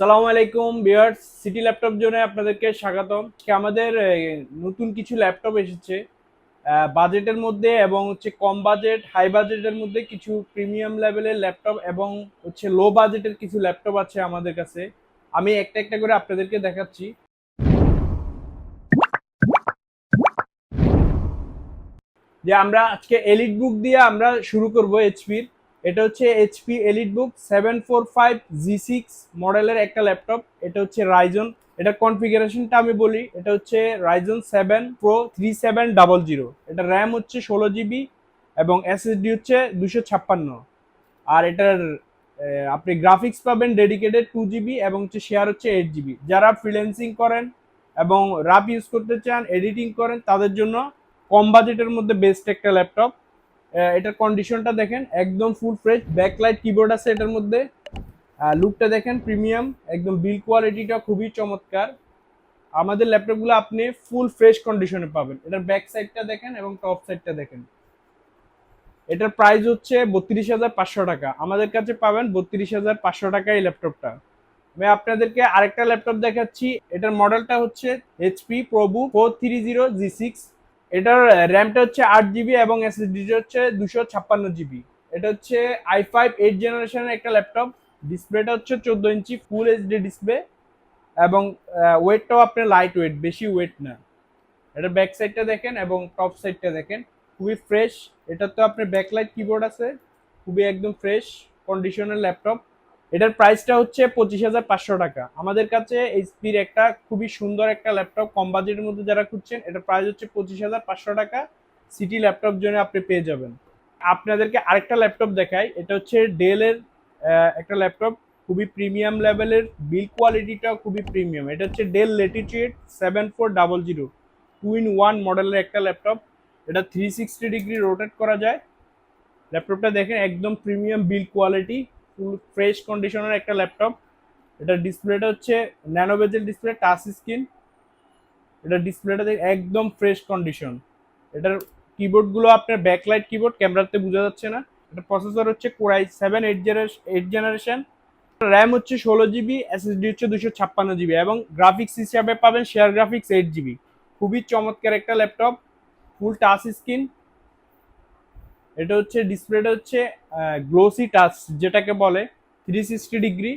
সালামু আলাইকুম বিয়ার্স city laptop জোনে আপনাদেরকে স্বাগতম। আমাদের নতুন কিছু ল্যাপটপ এসেছে বাজেটের মধ্যে এবং হচ্ছে কম বাজেট, হাই বাজেটের মধ্যে কিছু প্রিমিয়াম লেভেলের ল্যাপটপ এবং হচ্ছে লো বাজেটের কিছু ল্যাপটপ আছে আমাদের কাছে। আমি একটা একটা করে আপনাদেরকে দেখাচ্ছি। যে আমরা আজকে এলিট বুক দিয়ে আমরা শুরু করব এইচপির এটা হচ্ছে HP elite book seven four five G six মডেলের একটা ল্যাপটপ এটা হচ্ছে রাইজন এটা কনফিগারেশনটা আমি বলি, এটা হচ্ছে Ryzen seven pro three seven double zero এটা র্যাম হচ্ছে ষোলো জিবি এবং এসএসডি হচ্ছে দুশো ছাপ্পান্ন। আর এটার আপনি গ্রাফিক্স পাবেন ডেডিকেটেড টু জিবি এবং হচ্ছে শেয়ার হচ্ছে এইট জিবি যারা ফ্রিল্যান্সিং করেন এবং রাপ ইউজ করতে চান এডিটিং করেন, তাদের জন্য কম বাজেটের মধ্যে বেস্ট একটা ল্যাপটপ এটার কন্ডিশনটা দেখেন, একদম ফুল ফ্রেশ ব্যাকলাইট কিবোর্ড আছে এটার মধ্যে। লুকটা দেখেন প্রিমিয়াম একদম বিল কোয়ালিটিটা খুবই চমৎকার। আমাদের ল্যাপটপগুলো আপনি ফুল ফ্রেশ কন্ডিশনে পাবেন। এটার ব্যাক সাইডটা দেখেন এবং টপ সাইডটা দেখেন। এটার প্রাইস হচ্ছে বত্রিশ হাজার পাঁচশো টাকা। আমাদের কাছে পাবেন বত্রিশ হাজার পাঁচশো টাকা এই ল্যাপটপটা আমি আপনাদেরকে আরেকটা ল্যাপটপ দেখাচ্ছি। এটার মডেলটা হচ্ছে HP ProBook four three zero G six এটার র্যামটা হচ্ছে আট জিবি এবং এসএসডি হচ্ছে দুশো ছাপ্পান্ন জিবি। এটা হচ্ছে আই ফাইভ এইট জেনারেশনের একটা ল্যাপটপ ডিসপ্লেটা হচ্ছে চোদ্দ ইঞ্চি ফুল এইচডি ডিসপ্লে এবং ওয়েটটাও আপনার লাইট ওয়েট বেশি ওয়েট না। এটা ব্যাক সাইডটা দেখেন এবং টপ সাইডটা দেখেন। খুবই ফ্রেশ এটা তো আপনার ব্যাকলাইট কিবোর্ড আছে। খুবই একদম ফ্রেশ কন্ডিশনের ল্যাপটপ এটার প্রাইসটা হচ্ছে পঁচিশ হাজার পাঁচশো টাকা। আমাদের কাছে এইচপির একটা খুবই সুন্দর একটা ল্যাপটপ কম বাজেটের মধ্যে যারা খুঁজছেন, এটার প্রাইস হচ্ছে পঁচিশ হাজার পাঁচশো টাকা। সিটি ল্যাপটপ জন্য আপনি পেয়ে যাবেন। আপনাদেরকে আরেকটা ল্যাপটপ দেখাই। এটা হচ্ছে ডেলের একটা ল্যাপটপ খুবই প্রিমিয়াম লেভেলের বিল কোয়ালিটিটাও খুবই প্রিমিয়াম এটা হচ্ছে Dell Latitude seven four double zero two in one মডেলের একটা ল্যাপটপ এটা থ্রি সিক্সটি ডিগ্রি রোটেট করা যায়। ল্যাপটপটা দেখেন, একদম premium build quality full fresh কন্ডিশনের একটা ল্যাপটপ এটা ডিসপ্লেটা হচ্ছে nano bezel display touch screen এটা ডিসপ্লেটা একদম ফ্রেশ কন্ডিশন এটার কিবোর্ডগুলো আপনার ব্যাকলাইট কিবোর্ড ক্যামেরাতে বোঝা যাচ্ছে না। এটা প্রসেসর হচ্ছে core i seven eight eight generation RAM হচ্ছে ষোলো জিবি এসএসডি হচ্ছে দুশো ছাপ্পান্ন জিবি এবং গ্রাফিক্স হিসাবে পাবেন শেয়ার গ্রাফিক্স এইট জিবি খুবই চমৎকার একটা ল্যাপটপ ফুল টাচ স্ক্রিন এটা হচ্ছে ডিসপ্লেটা হচ্ছে গ্লোসি টাচ যেটাকে বলে থ্রি সিক্সটি ডিগ্রি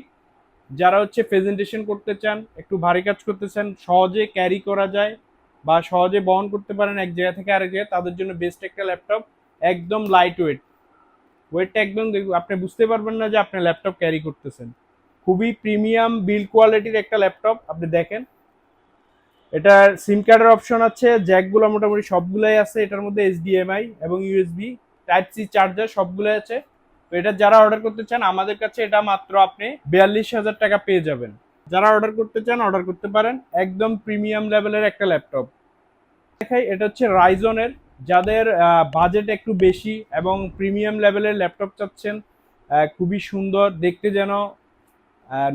যারা হচ্ছে প্রেজেন্টেশন করতে চান, একটু ভারী কাজ করতে চান, সহজে ক্যারি করা যায় বা সহজে বহন করতে পারেন এক জায়গা থেকে আরেক জায়গায়, তাদের জন্য বেস্ট একটা ল্যাপটপ একদম লাইট ওয়েট ওয়েটটা একদম আপনি বুঝতে পারবেন না যে আপনি ল্যাপটপ ক্যারি করতেছেন। খুবই প্রিমিয়াম বিল কোয়ালিটির একটা ল্যাপটপ আপনি দেখেন। এটার সিম কার্ডের অপশন আছে জ্যাকগুলো মোটামুটি সবগুলোই আছে, এটার মধ্যে এইচডিএমআই এবং ইউএসবি টাইপ সি চার্জার সবগুলো আছে। তো এটা যারা অর্ডার করতে চান, আমাদের কাছে এটা মাত্র আপনি বিয়াল্লিশ হাজার টাকা পেয়ে যাবেন। যারা অর্ডার করতে চান অর্ডার করতে পারেন। একদম প্রিমিয়াম লেভেলের একটা ল্যাপটপ দেখাই, এটা হচ্ছে রাইজনের যাদের বাজেট একটু বেশি এবং প্রিমিয়াম লেভেলের ল্যাপটপ চাচ্ছেন খুবই সুন্দর। দেখতে যেন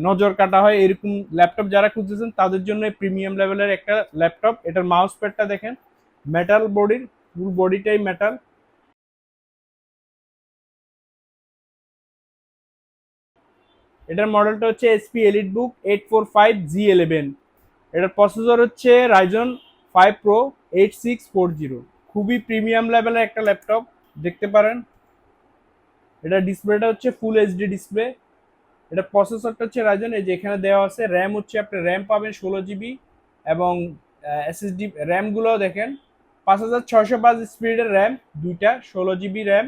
নজর কাটা হয়। এরকম ল্যাপটপ যারা খুঁজতেছেন, তাদের জন্য প্রিমিয়াম লেভেলের একটা ল্যাপটপ এটার মাউস প্যাডটা দেখেন। মেটাল বডির ফুল বডিটাই মেটাল এটার মডেলটা হচ্ছে HP elite book eight four five G eleven এটার প্রসেসর হচ্ছে Ryzen five pro eight six four zero খুবই প্রিমিয়াম লেভেলের একটা ল্যাপটপ দেখতে পারেন। এটা ডিসপ্লেটা হচ্ছে ফুল এইচডি ডিসপ্লে এটা প্রসেসরটা হচ্ছে রাইজন এই যে এখানে দেওয়া আছে। র্যাম হচ্ছে আপনি র্যাম পাবেন ষোলো জিবি এবং এসএসডি র্যামগুলো দেখেন। পাঁচ হাজার ছয়শো পাঁচ স্পিডের র্যাম দুইটা, ষোলো জিবি র্যাম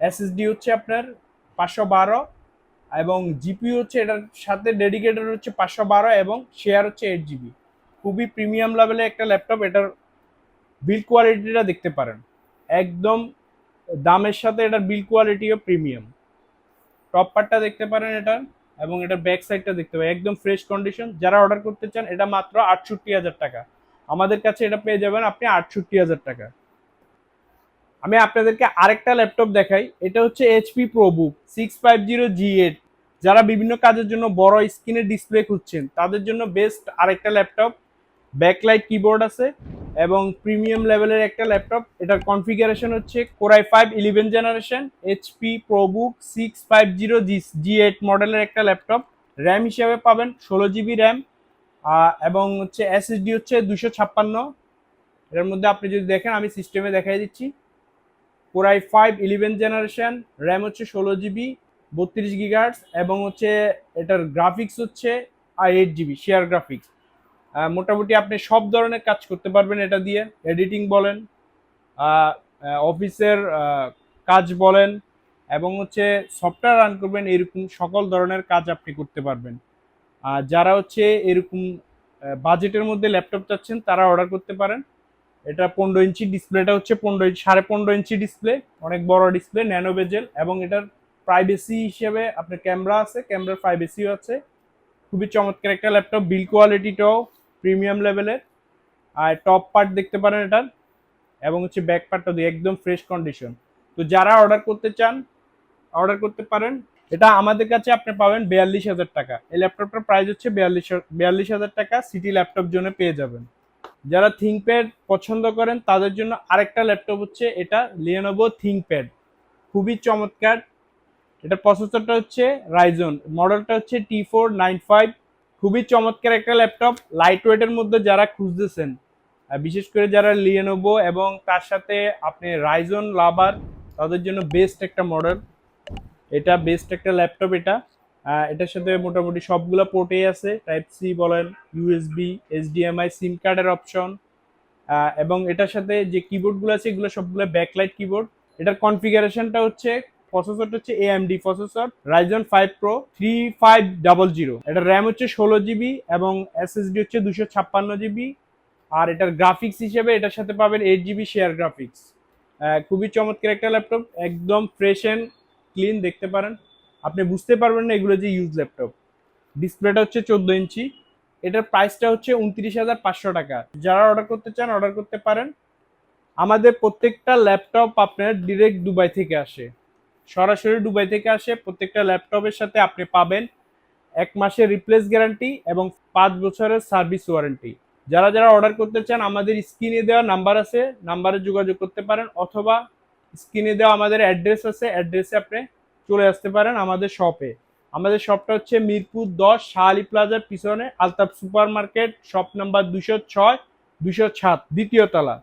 এসএসডি হচ্ছে আপনার পাঁচশো বারো। এবং জিপিউ হচ্ছে এটার সাথে ডেডিকেটেড হচ্ছে পাঁচশো বারো এবং শেয়ার হচ্ছে এইট জিবি খুবই প্রিমিয়াম লেভেলের একটা ল্যাপটপ এটার বিল কোয়ালিটিটা দেখতে পারেন। একদম দামের সাথে এটার বিল কোয়ালিটিও প্রিমিয়াম টপ পার্টটা দেখতে পারেন এটার এবং এটার ব্যাক সাইডটা দেখতে পারেন। একদম ফ্রেশ কন্ডিশন যারা অর্ডার করতে চান, এটা মাত্র আটষট্টি হাজার টাকা। আমাদের কাছে এটা পেয়ে যাবেন আপনি আটষট্টি হাজার টাকা। আমি আপনাদেরকে আরেকটা ল্যাপটপ দেখাই। এটা হচ্ছে HP ProBook six five zero G eight যারা বিভিন্ন কাজের জন্য বড় স্ক্রিনে ডিসপ্লে খুঁজছেন, তাদের জন্য বেস্ট আরেকটা ল্যাপটপ। ব্যাকলাইট কিবোর্ড আছে এবং প্রিমিয়াম লেভেলের একটা ল্যাপটপ। এটার কনফিগারেশন হচ্ছে core i five eleven generation HP ProBook six five zero G G eight মডেলের একটা ল্যাপটপ। র্যাম হিসাবে পাবেন ষোলো জিবি র্যাম এবং হচ্ছে এসএসডি হচ্ছে দুশো ছাপ্পান্ন। এর মধ্যে আপনি যদি দেখেন, আমি সিস্টেমে দেখাই দিচ্ছি। পুরাই ফাইভ ইলেভেন জেনারেশন র্যাম হচ্ছে ষোলো জিবি বত্রিশ গিগার্স এবং হচ্ছে এটার গ্রাফিক্স হচ্ছে I eight GB share graphics মোটামুটি আপনি সব ধরনের কাজ করতে পারবেন এটা দিয়ে এডিটিং বলেন অফিসের কাজ বলেন, এবং হচ্ছে সফটওয়্যার রান করবেন, এরকম সকল ধরনের কাজ আপনি করতে পারবেন। যারা হচ্ছে এরকম বাজেটের মধ্যে ল্যাপটপ চাচ্ছেন, তারা অর্ডার করতে পারেন। এটা পনেরো ইঞ্চি ডিসপ্লেটা হচ্ছে পনেরো ইঞ্চি, সাড়ে পনেরো ইঞ্চি ডিসপ্লে, অনেক বড় ডিসপ্লে, ন্যানো বেজেল, এবং এটার প্রাইভেসি হিসেবে আপনার ক্যামেরা আছে ক্যামেরার প্রাইভেসিও আছে। খুবই চমৎকার একটা ল্যাপটপ বিল কোয়ালিটিটাও প্রিমিয়াম লেভেলের আর টপ পার্ট দেখতে পারেন এটার, এবং হচ্ছে ব্যাক পার্টটা দিয়ে একদম ফ্রেশ কন্ডিশন তো যারা অর্ডার করতে চান অর্ডার করতে পারেন। এটা আমাদের কাছে আপনি পাবেন বিয়াল্লিশ হাজার টাকা। এই ল্যাপটপটার প্রাইস হচ্ছে বিয়াল্লিশ বিয়াল্লিশ হাজার টাকা সিটি ল্যাপটপ জন্য পেয়ে যাবেন। যারা থিঙ্কপ্যাড পছন্দ করেন, তাদের জন্য আরেকটা ল্যাপটপ হচ্ছে এটা লিওনোভো থিঙ্কপ্যাড খুবই চমৎকার। এটা প্রসেসরটা হচ্ছে রাইজন মডেলটা হচ্ছে টি ফোর নাইন ফাইভ খুবই চমৎকার একটা ল্যাপটপ লাইট ওয়েটের মধ্যে যারা খুঁজতেছেন বিশেষ করে যারা লিওনোভো এবং তার সাথে আপনি রাইজন লাভার তাদের জন্য বেস্ট একটা মডেল এটা বেস্ট একটা ল্যাপটপ এটা। এটার সাথে মোটামুটি সবগুলো পোর্টেই আছে। টাইপ সি বলেন ইউএসবি এইচডিএমআই সিম কার্ডের অপশন এবং এটার সাথে যে কিবোর্ডগুলো আছে, এগুলো সবগুলো ব্যাকলাইট কিবোর্ড এটার কনফিগারেশনটা হচ্ছে প্রসেসরটা হচ্ছে AMD processor Ryzen five pro three five double zero এটা র্যাম হচ্ছে ষোলো জিবি এবং এসএসডি হচ্ছে দুশো ছাপ্পান্ন জিবি আর এটার গ্রাফিক্স হিসেবে এটার সাথে পাবেন এইট জিবি শেয়ার গ্রাফিক্স খুবই চমৎকার একটা ল্যাপটপ একদম ফ্রেশ অ্যান্ড ক্লিন দেখতে পারেন। আপনি বুঝতে পারবেন না এগুলো যে ইউজ ল্যাপটপ ডিসপ্লেটা হচ্ছে চোদ্দ ইঞ্চি। এটার প্রাইসটা হচ্ছে উনত্রিশ হাজার পাঁচশো টাকা। যারা অর্ডার করতে চান অর্ডার করতে পারেন। আমাদের প্রত্যেকটা ল্যাপটপ আপনার ডিরেক্ট দুবাই থেকে আসে। সরাসরি দুবাই থেকে আসে, প্রত্যেকটা ল্যাপটপের সাথে আপনি পাবেন এক মাসের রিপ্লেস গ্যারান্টি এবং পাঁচ বছরের সার্ভিস ওয়ারেন্টি যারা যারা অর্ডার করতে চান, আমাদের স্ক্রিনে দেওয়া নাম্বার আছে নাম্বারে যোগাযোগ করতে পারেন অথবা স্ক্রিনে দেওয়া আমাদের অ্যাড্রেস আছে অ্যাড্রেসে আপনি চলে আসতে পারেন আমাদের শপে আমাদের শপটা হচ্ছে মিরপুর দশ, শাহালি প্লাজার পিছনে, Altaf super market shop number দুশো ছয় দুশো সাত, দ্বিতীয় তলা।